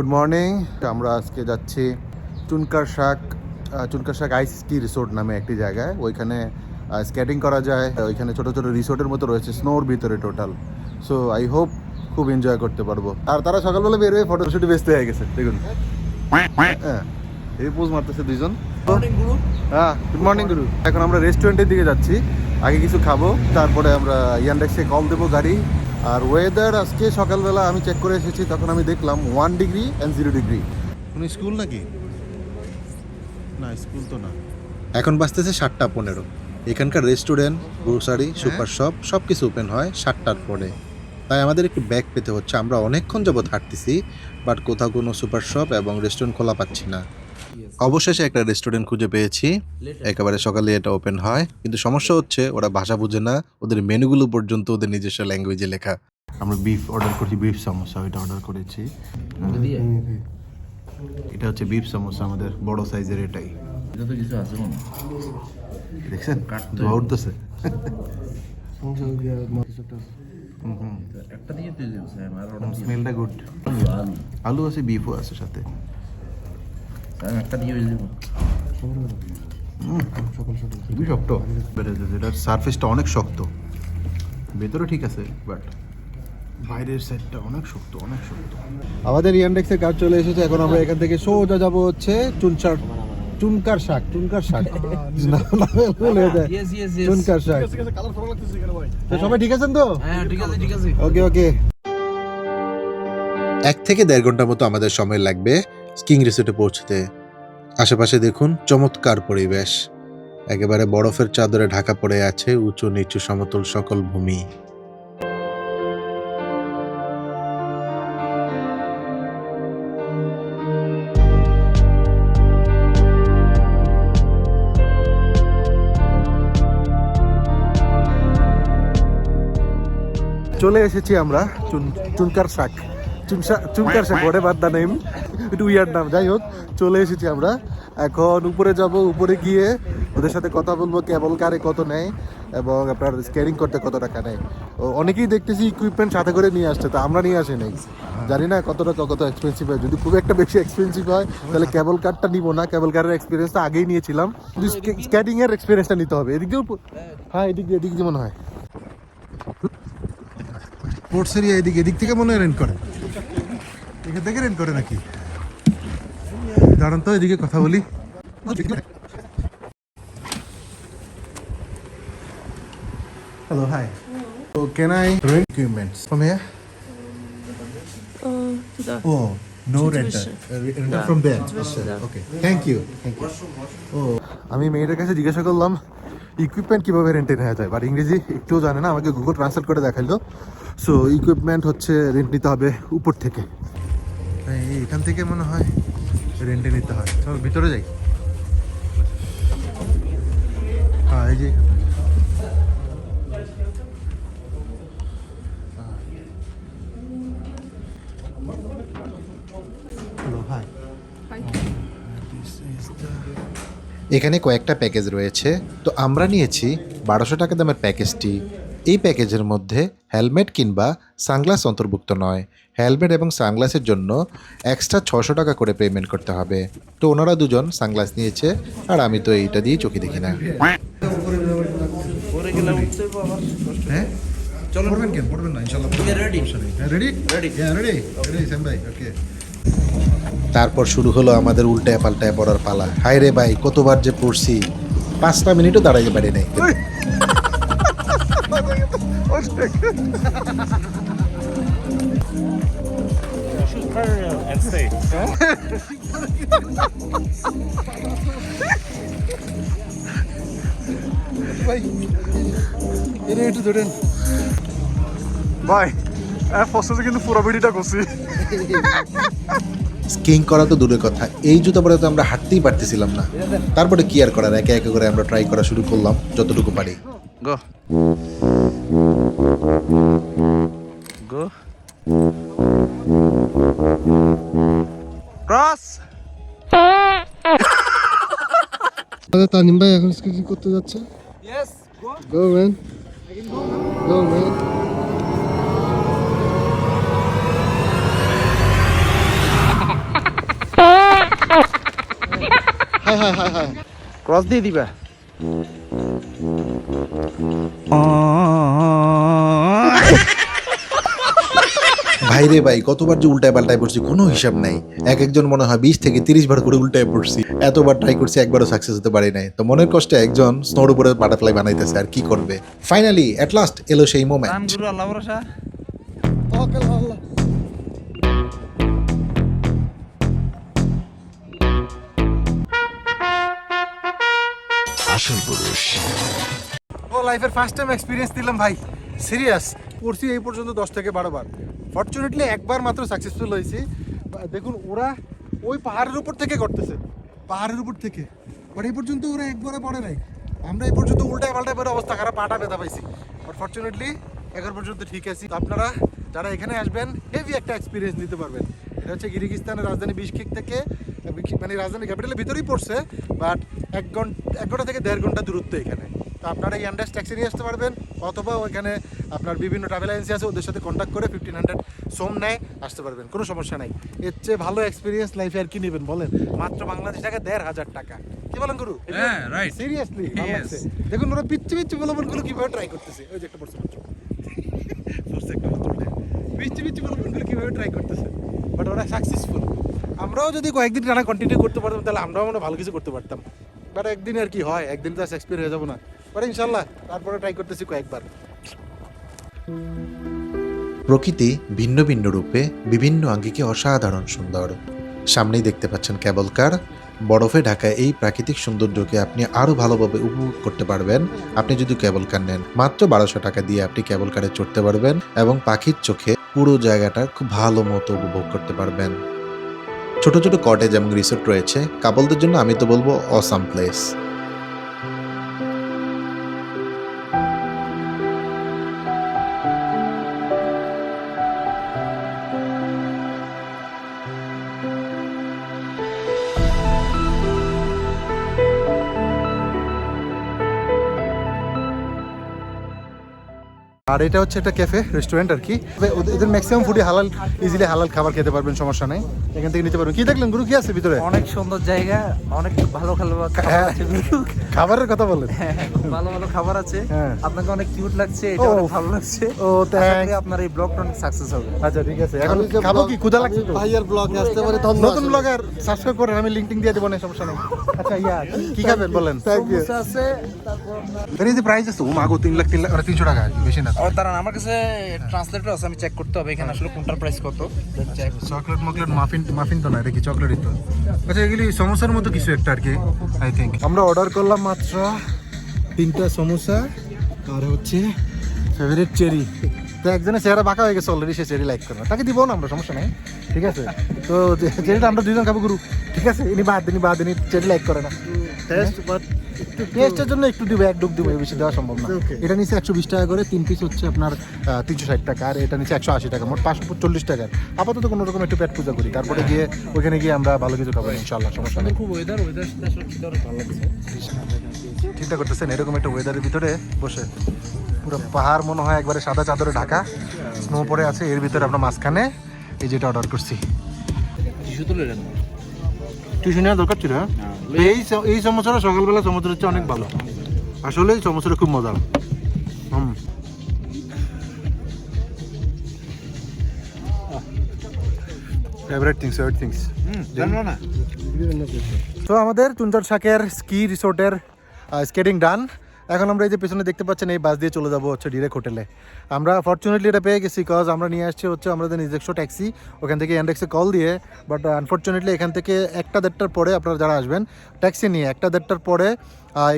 Good morning আমরা আজকে যাচ্ছি চুনকার শাক চুনকার শাক আইস স্কি রিসোর্ট নামে একটি জায়গায়। ওইখানে স্কেটিং করা যায়। ওইখানে ছোট ছোট রিসোর্টের মতো রয়েছে স্নোর ভিতরে টোটাল সো আই হোপ খুব এনজয় করতে পারব। আর তারা সকালবেলা বের হয়ে ফটোশুটে ব্যস্ত হয়ে গেছে দেখুন। হ্যাঁ এই পোজ মারতেছে দুইজন। হ্যাঁ গুড মর্নিং গুরু এখন আমরা রেস্টুরেন্টের দিকে যাচ্ছি। আগে কিছু খাব তারপরে আমরা ইয়ান্ডেক্সে কল দেবো গাড়ি। আর ওয়েদার আজকে সকালবেলা আমি চেক করে এসেছি তখন আমি দেখলাম one degree and zero degree কোনো স্কুল নাকি? না স্কুল তো না। এখন বাজতেছে সাতটা পনেরো। এখানকার রেস্টুরেন্ট গ্রোসারি সুপার শপ সব কিছু ওপেন হয় সাতটার পরে। তাই আমাদের একটু ব্যাগ পেতে হচ্ছে। আমরা অনেকক্ষণ যাবত হাঁটতেছি বাট কোথাও কোনো সুপার শপ এবং রেস্টুরেন্ট খোলা পাচ্ছি না। অবশেষে একটা রেস্টুরেন্ট খুঁজে পেয়েছি। একেবারে সকালে এটা ওপেন হয়। কিন্তু সমস্যা হচ্ছে ওরা ভাষা বুঝে না। ওদের মেনুগুলো পর্যন্ত ওদের নিজস্ব ল্যাঙ্গুয়েজে লেখা। আমরা বিফ অর্ডার করছি বিফ সমোসা ওইটা অর্ডার করেছি। এটা হচ্ছে বিফ সমোসা আমাদের বড় সাইজের এটাই। কিছু আছে দেখছেন? উঠতেছে। একটা দিয়ে স্মেলটা গুড আলু। আছে বিফও আছে সাথে। একটা দিয়ে দিব। খুবই শক্ত। এটার সারফেসটা অনেক শক্ত। ভেতরে ঠিক আছে বাট বাইরের সাইডটা অনেক শক্ত অনেক শক্ত। আমাদের ইয়ান্ডেক্সের কাজ চলে এসেছে এখন আমরা এখান থেকে সোজা যাব হচ্ছে চুনচার চুনকার শাক চুনকার শাক। চুনকার শাক। সবাই ঠিক আছেন তো? হ্যাঁ ঠিক আছে ঠিক আছে। ওকে ওকে এক থেকে দেড় ঘণ্টার মতো আমাদের সময় লাগবে। স্কিং রিসোর্টে পৌঁছতে। আশেপাশে দেখুন চমৎকার পরিবেশ। একেবারে বরফের চাদরে ঢাকা পড়ে আছে উঁচু নিচু সমতল সকল ভূমি। চলে এসেছি আমরা চুন- চুনকার শাক। শাক ওরে বাদ দা নেম একটু উইয়ার নাম। যাই হোক চলে এসেছি আমরা। এখন উপরে যাব উপরে গিয়ে ওদের সাথে কথা বলব কেবল কারে কত নেয় এবং আপনার স্কেরিং করতে কত টাকা নেয়। ও অনেকেই দেখতেছি ইকুইপমেন্ট সাথে করে নিয়ে আসছে তো আমরা নিয়ে আসি নাই। জানি না কত টাকা কত এক্সপেন্সিভ হয়। যদি খুব একটা বেশি এক্সপেন্সিভ হয় তাহলে কেবল কারটা নিব না। কেবল কারের এক্সপিরিয়েন্সটা আগেই নিয়েছিলাম। স্কেটিং এর এক্সপিরিয়েন্সটা নিতে হবে। এদিক দিয়েও হ্যাঁ এদিক দিয়ে এদিক দিয়ে মনে হয়। স্পোর্টস এরিয়া এদিকে এদিক থেকে মনে হয় রেন্ট করে। এখান থেকে রেন্ট করে নাকি দাঁড়ান তো এদিকে কথা বলি hello hi So can I rent equipments from here? Uh, Oh, no. Situation. Uh, re- rental from there. Okay. okay. Thank you. Thank you. Oh, আমি মেয়েটার কাছে জিজ্ঞাসা করলাম ইকুইপমেন্ট কীভাবে রেন্টে নেওয়া যায় বাট ইংরেজি একটুও জানে না আমাকে গুগল ট্রান্সলেট করে দেখাইলো সো ইকুইপমেন্ট হচ্ছে রেন্ট নিতে হবে উপর থেকে এই এখান থেকে মনে হয় রেন্টে নিতে হয়। চল ভিতরে যাই। হ্যাঁ এই যে এখানে। কয়েকটা প্যাকেজ রয়েছে। তো আমরা নিয়েছি বারোশো টাকা দামের প্যাকেজটি এই প্যাকেজের মধ্যে হেলমেট কিংবা সানগ্লাস অন্তর্ভুক্ত নয়। হেলমেট এবং সানগ্লাসের জন্য এক্সট্রা ছশো টাকা করে পেমেন্ট করতে হবে। তো ওনারা দুজন সানগ্লাস নিয়েছে আর আমি তো এইটা দিয়ে চোখে দেখি না। তারপর শুরু হলো আমাদের উল্টায় পাল্টায় পড়ার পালা। হায় রে ভাই কতবার যে পড়ছি। পাঁচটা মিনিটও দাঁড়াইতে পারি নাই এনে একটু ধরেন ভাই ফসলে কিন্তু পুরো ভিডিওটা করছি। স্কিং করা তো দূরের কথা। এই জুতা পরে তো আমরা হাঁটতেই পারতেছিলাম না। তারপরে কি আর করার? একে একে করে আমরা ট্রাই করা শুরু করলাম যতটুকু পারি। গো ক্রস। তানিম ভাই এখন স্কেচিং করতে যাচ্ছে। Yes go man go man hi hi hi hi cross দিয়ে দিবা। ভাই রে ভাই কতবার যে উল্টায় পাল্টায় পড়ছি কোনো হিসাব নাই। এক একজন মনে হয় বিশ থেকে তিরিশ বার করে উল্টায় পড়ছি। এতবার ট্রাই করছি একবারও সাকসেস হতে পারি নাই। তো মনের কষ্টে একজন স্নোর উপরে বাটারফ্লাই বানাইতেছে আর কি করবে? ফাইনালি এট লাস্ট এলো সেই মোমেন্ট আল্লাহ ভরসা। ও লাইফের ফার্স্ট টাইম এক্সপিরিয়েন্স দিলাম ভাই। সিরিয়াস করছি এই পর্যন্ত দশ থেকে বারো বার। ফর্চুনেটলি একবার মাত্র সাকসেসফুল হয়েছি। দেখুন, ওরা ওই পাহাড়ের উপর থেকে করতেছে। পাহাড়ের উপর থেকে। বাট এই পর্যন্ত ওরা একবারে পড়ে নাই। আমরা এই পর্যন্ত উল্টায় পাল্টায় পরে অবস্থা খারাপ পাটা ব্যথা পাইছি। বাট ফর্চুনেটলি এখন পর্যন্ত ঠিক আছি। আপনারা যারা এখানে আসবেন হেভি একটা এক্সপিরিয়েন্স নিতে পারবেন। এটা হচ্ছে গিরিগিস্তানের রাজধানী বিশকেক থেকে মানে রাজধানী ক্যাপিটালের ভিতরেই পড়ছে। বাট এক ঘণ্টা এক ঘণ্টা থেকে দেড় ঘণ্টা দূরত্ব এখানে। তো আপনারা এই আন্ডাস ট্যাক্সি নিয়ে আসতে পারবেন। অথবা ওইখানে আপনার বিভিন্ন ট্রাভেল এজেন্সি আছে ওদের সাথে কন্ট্যাক্ট করে ফিফটিন হান্ড্রেড সোম নেয় আসতে পারবেন কোনো সমস্যা নাই। এর চেয়ে ভালো এক্সপিরিয়েন্স লাইফে আর কি নেবেন বলেন? মাত্র বাংলাদেশ টাকা দেড় হাজার টাকা। কি বলেন গুরু? হ্যাঁ, সিরিয়াসলি দেখুন ওরা পিচ্ছি পিচ্ছি বলবনগুলো কীভাবে ট্রাই করতেছে। ওই যে একটা ওটা। পিচ্ছি পিচ্ছি বলবনগুলো কীভাবে ট্রাই করতেছে। বাট ওরা সাকসেসফুল আমরাও যদি কয়েকদিন টানা কন্টিনিউ করতে পারতাম তাহলে আমরাও মনে ভালো কিছু করতে পারতাম। বাট একদিন আর কি হয় একদিন তো এক্সপিরিয়েন্স হয়ে যাব না। বাট ইনশাল্লাহ তারপরে ট্রাই করতেছি কয়েকবার। প্রকৃতি ভিন্ন ভিন্ন রূপে বিভিন্ন আঙ্গিকে অসাধারণ সুন্দর। সামনেই দেখতে পাচ্ছেন কেবল কার। বরফে ঢাকা এই প্রাকৃতিক সৌন্দর্যকে আপনি আরও ভালোভাবে উপভোগ করতে পারবেন। আপনি যদি কেবল কার নেন, মাত্র বারোশো টাকা দিয়ে আপনি কেবল কারে চড়তে পারবেন এবং পাখির চোখে পুরো জায়গাটা খুব ভালো মতো উপভোগ করতে পারবেন। ছোট ছোট কটেজ এবং রিসোর্ট রয়েছে। কাপলদের জন্য আমি তো বলব অসাম প্লেস আর এটা হচ্ছে একটা ক্যাফে রেস্টুরেন্ট আর কি। ওদের- এদের ম্যাক্সিমাম ফুডই হালাল ইজিলি হালাল খাবার খেতে পারবেন সমস্যা নাই। এখান থেকে নিতে পারবেন। কি দেখলেন গুরু? কি আছে ভিতরে? অনেক সুন্দর জায়গা অনেক ভালো ভালো খাবার হ্যাঁ। খাবারের কথা বলেন। হ্যাঁ, ভালো ভালো খাবার আছে। হ্যাঁ। আপনাকে অনেক কিউট লাগছে এটা অনেক ভালো লাগছে। ও, thanks. আপনার এই ব্লগটা অনেক সাকসেস হবে। আচ্ছা ঠিক আছে। এখন খাব কি? ক্ষুধা লাগছে তো? ভাইয়ার ব্লগে আসতে পারে তখন নতুন ব্লগার সাবস্ক্রাইব করেন আমি লিঙ্ক দিয়ে দেবো না সমস্যা নেই। আচ্ছা ইয়া কি- খাবেন বলেন? সমোসা আছে তারপর আপনার এর যে প্রাইস আছে ও মাগো তিন লাখ তিন লাখ তিনশো টাকা বেশি না ও দাঁড়ান আমার কাছে ট্রান্সলেটর আছে আমি চেক করতে হবে এখানে আসলে কোনটার প্রাইস কত। চকলেট মকলেট মাফিন মাফিন তো না এটা কি চকলেটই তো। আচ্ছা এগুলি সমোসার মতো কিছু একটা আর কি আই থিঙ্ক আমরা অর্ডার করলাম মাত্র তিনটা সমোসা আর হচ্ছে ফেভারিট চেরি তো একজনের চেহারা বাঁকা হয়ে গেছে অলরেডি সে চেরি লাইক করে না। তাকে দিব না আমরা সমস্যা নাই ঠিক আছে? তো চেরিটা আমরা দুজন খাব গুরু ঠিক আছে? ইনি বাদ ইনি বাদ ইনি চেরি লাইক করে না। টেস্ট বাট টেস্টের জন্য একটু দিব এক ডুব দিব বেশি দেওয়া সম্ভব না। এটা নিচে একশো বিশ টাকা করে তিন পিস হচ্ছে আপনার তিনশো ষাট টাকা আর এটা নিচে একশো আশি টাকা মোট পাঁচশো চল্লিশ টাকা। আপাতত কোনো রকম একটু পেট পূজা করি তারপরে গিয়ে ওইখানে গিয়ে আমরা ভালো কিছু খাব ইনশাল্লাহ সমস্যা নেই। খুব ওয়েদার ওয়েদার ভালো লাগছে। চিন্তা করতেছেন এরকম একটা ওয়েদারের ভিতরে বসে। পুরো পাহাড় মনে হয় একবারে সাদা চাদরে ঢাকা স্নো পরে আছে এর ভিতরে আমরা মাঝখানে এই যেটা অর্ডার করছি। টিউশন নেওয়ার দরকার ছিল হ্যাঁ? এই স- এই সমস্যাটা সকালবেলা সমুদ্রের হচ্ছে অনেক ভালো। আসলে এই সমস্যাটা খুব মজার হুম। ফেভারিট থিংস ফেভারিট তো আমাদের চুনচর শাকের স্কি রিসোর্টের স্কেটিং ডান এখন আমরা এই যে পেছনে দেখতে পাচ্ছেন, এই বাস দিয়ে চলে যাব হচ্ছে ডিরেক্ট হোটেলে আমরা ফর্চুনেটলি এটা পেয়ে গেছি কজ আমরা নিয়ে আসছি হচ্ছে আমাদের নিজস্ব ট্যাক্সি ওখান থেকে এনডেক্সে কল দিয়ে বাট আনফর্চুনেটলি এখান থেকে একটা দেড়টার পরে আপনারা যারা আসবেন ট্যাক্সি নিয়ে, একটা দেড়টার পরে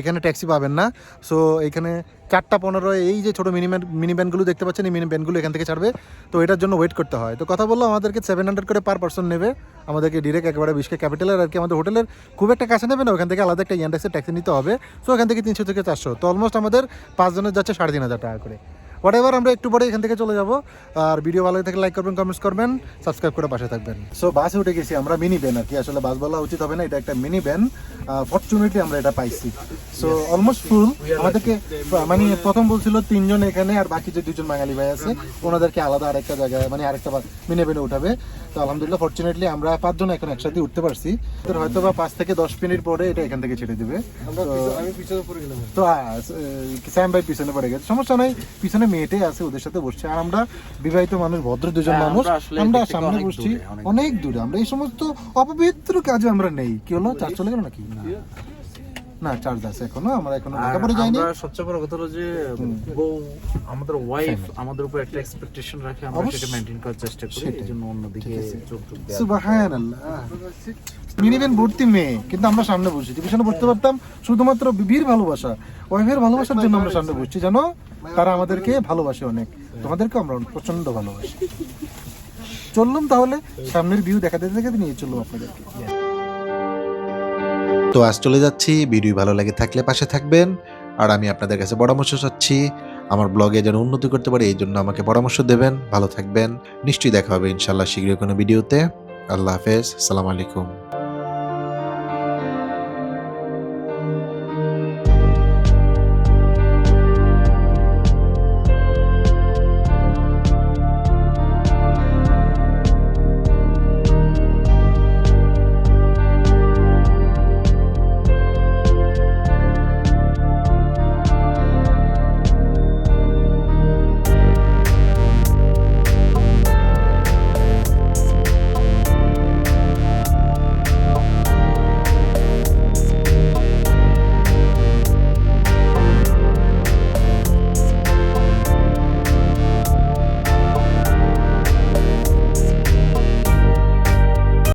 এখানে ট্যাক্সি পাবেন না। সো এখানে চারটা পনেরো, এই যে ছোটো মিনি মিনি ব্যানগুলো দেখতে পাচ্ছেন, এই মিনি ব্যানগুলো এখান থেকে ছাড়বে। তো এটার জন্য ওয়েট করতে হয়। তো কথা বলল আমাদেরকে সেভেন হান্ড্রেড করে পার পার্সন নেবে। আমাদেরকে ডিরেক্ট একেবারে বিশকে ক্যাপিটালের আর কি আমাদের হোটেলের খুব একটা কাছে নেবে না, ওখান থেকে আলাদা একটা ইয়ান্ডাসের ট্যাক্সি নিতে হবে। সো ওখান থেকে তিনশো থেকে চারশো। তো অলমোস্ট আমাদের পাঁচজনের যাচ্ছে সাড়ে তিন হাজার টাকা করে। হোয়াট এভার আমরা একটু পরে এখান থেকে চলে যাব। আর ভিডিও ভালো থেকে লাইক করবেন কমেন্টস করবেন সাবস্ক্রাইব করে পাশে থাকবেন। সো বাসে উঠে গেছি আমরা মিনি ভ্যান আর কি। আসলে বাস বলা উচিত হবে না, এটা একটা মিনি ভ্যান ফর্চুনেটলি আমরা এটা পাইছি। সো অলমোস্ট ফুল আমাদেরকে মানে প্রথম বলছিল তিনজন এখানে, আর বাকি যে দুজন বাঙালি ভাই আছে, ওনাদেরকে আলাদা আরেকটা জায়গায় মানে আরেকটা মিনি ভ্যানে উঠাবে। তো আলহামদুলিল্লাহ ফরচুনেটলি আমরা পাঁচজন এখন একসাথে উঠতে পারছি। তোর হয়তো বা পাঁচ থেকে দশ মিনিট পরে এটা এখান থেকে ছেড়ে দেবে। তো- স্যাম ভাই পিছনে পড়ে গেছে। সমস্যা নাই পিছনে মেয়েটাই আছে ওদের সাথে বসছে। আর আমরা বিবাহিত মানুষ ভদ্র দুজন হ্যাঁ, মানুষ আমরা সামনে অনেক বসছি দূরে, অনেক দূরে। আমরা এই সমস্ত অপবিত্র কাজে আমরা নেই। কি হলো? চার্জ চলে গেল নাকি? না চার্জ আছে এখনও আমরা এখনও ঢাকা পরে যাইনি। আমরা সবচেয়ে বড় কথা হলো যে বউ আমাদের ওয়াইফ আমাদের উপর একটা এক্সপেকটেশন রাখে আমরা সেটা মেনটেন করার চেষ্টা করি এই জন্য অন্যদিকে চোখ টোক সুবহানাল্লাহ। মিনিবেন ভর্তি মেয়ে কিন্তু আমরা সামনে বসছি। পিছনে পড়তে পারতাম শুধুমাত্র বিবির ভালোবাসা ওয়াইফের ভালোবাসার জন্য আমরা সামনে বসছি জানো তারা আমাদেরকে ভালোবাসে অনেক। তোমাদেরকে আমরা প্রচণ্ড ভালোবাসি। চললাম তাহলে সামনের ভিউ দেখাতে দেখাতে নিয়ে চললাম আপনাদেরকে। তো আজ চলে যাচ্ছি। ভিডিও ভালো লাগে থাকলে পাশে থাকবেন। আর আমি আপনাদের কাছে পরামর্শ চাচ্ছি, আমার ব্লগে যেন উন্নতি করতে পারি, এই জন্য আমাকে পরামর্শ দেবেন। ভালো থাকবেন। নিশ্চয়ই দেখা হবে ইনশাল্লাহ শীঘ্রই কোনো ভিডিওতে। আল্লাহ হাফেজ। সালাম আলাইকুম।